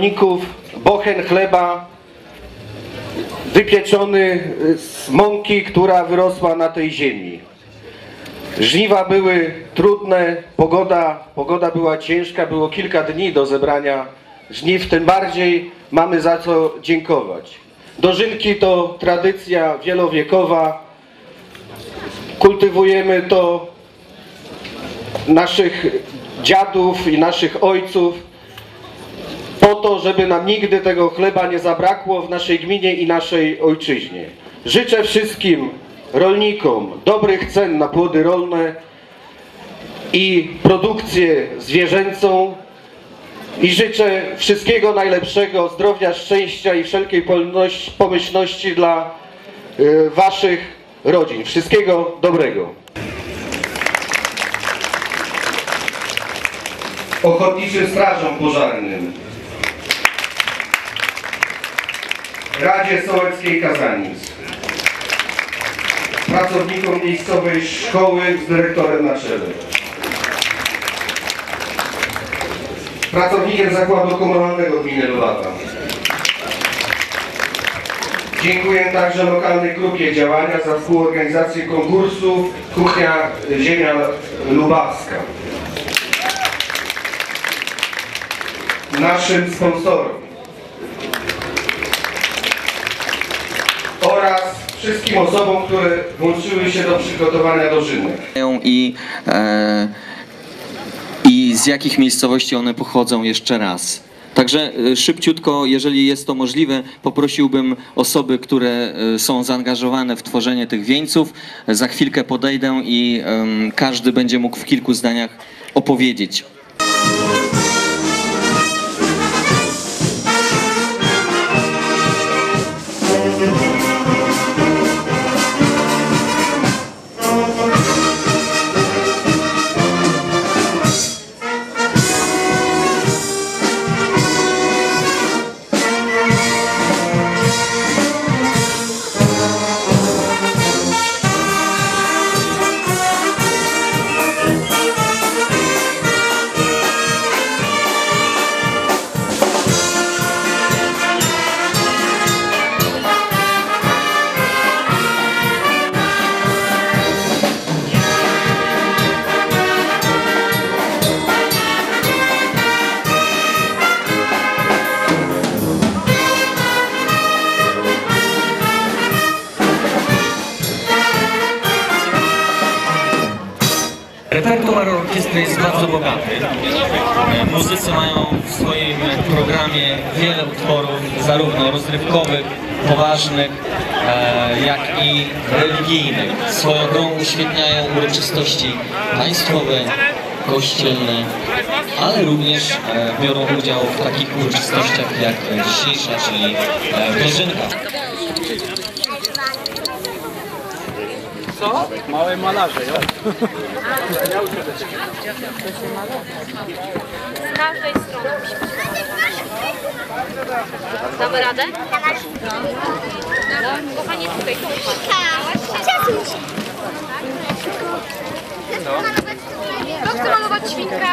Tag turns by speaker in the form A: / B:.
A: rolników bochen chleba wypieczony z mąki, która wyrosła na tej ziemi. Żniwa były trudne, pogoda, pogoda była ciężka, było kilka dni do zebrania żniw, tym bardziej mamy za co dziękować. Dożynki to tradycja wielowiekowa, kultywujemy to naszych dziadów i naszych ojców to, żeby nam nigdy tego chleba nie zabrakło w naszej gminie i naszej ojczyźnie. Życzę wszystkim rolnikom dobrych cen na płody rolne i produkcję zwierzęcą i życzę wszystkiego najlepszego, zdrowia, szczęścia i wszelkiej pomyślności dla y, waszych rodzin. Wszystkiego dobrego. Ochotniczym Strażom Pożarnym Radzie Sołeckiej Kazanic pracownikom miejscowej szkoły z dyrektorem na czele. Pracownikiem Zakładu Komunalnego Gminy Lubata Dziękuję także lokalnej grupie działania za współorganizację konkursu Kuchnia Ziemia Lubawska. Naszym sponsorom wszystkim osobom, które włączyły się do przygotowania dożynek.
B: i, e, i z jakich miejscowości one pochodzą jeszcze raz. Także e, szybciutko, jeżeli jest to możliwe, poprosiłbym osoby, które e, są zaangażowane w tworzenie tych wieńców. Za chwilkę podejdę i każdy będzie mógł w kilku zdaniach opowiedzieć. Repertuar orkiestry jest bardzo bogaty. Muzycy mają w swoim programie wiele utworów, zarówno rozrywkowych, poważnych, e, jak i religijnych. Swoją grą uświetniają uroczystości państwowe, kościelne, ale również e, biorą udział w takich uroczystościach jak dzisiejsza, czyli e, dożynka.
C: Małe malarze, jo?
D: Z każdej strony. Damy radę? No, kochanie, tutaj, tu patrz. Kto chce malować świnkę?